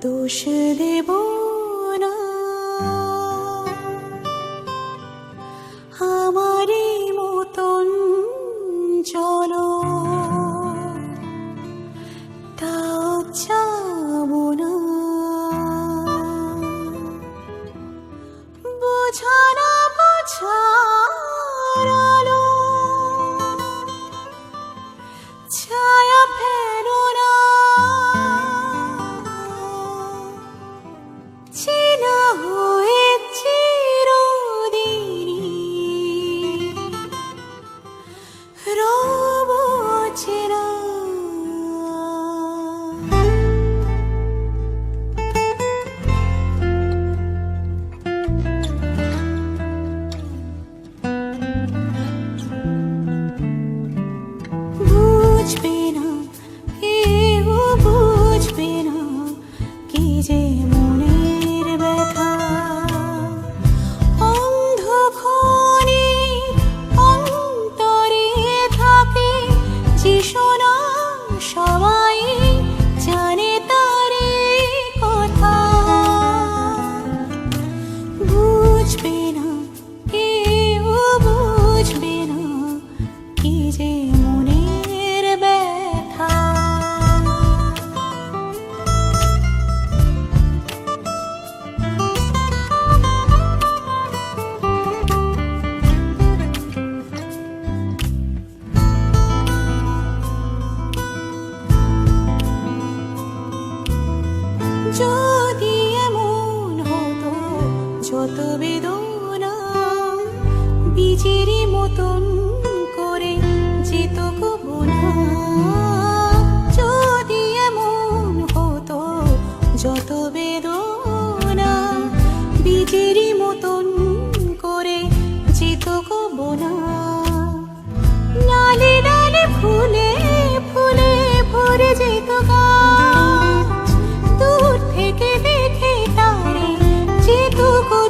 দোষ দেব না। আমারই মতন চলো। It all. যদি এমন হতো, যত বেদনা বীজেরই মতন করে যেত কবু না যদি এমন হতো, যত বেদনা বীজেরই মতন করে যেত কবু না নালে নালে ফুলে ফুলে ভরে যেত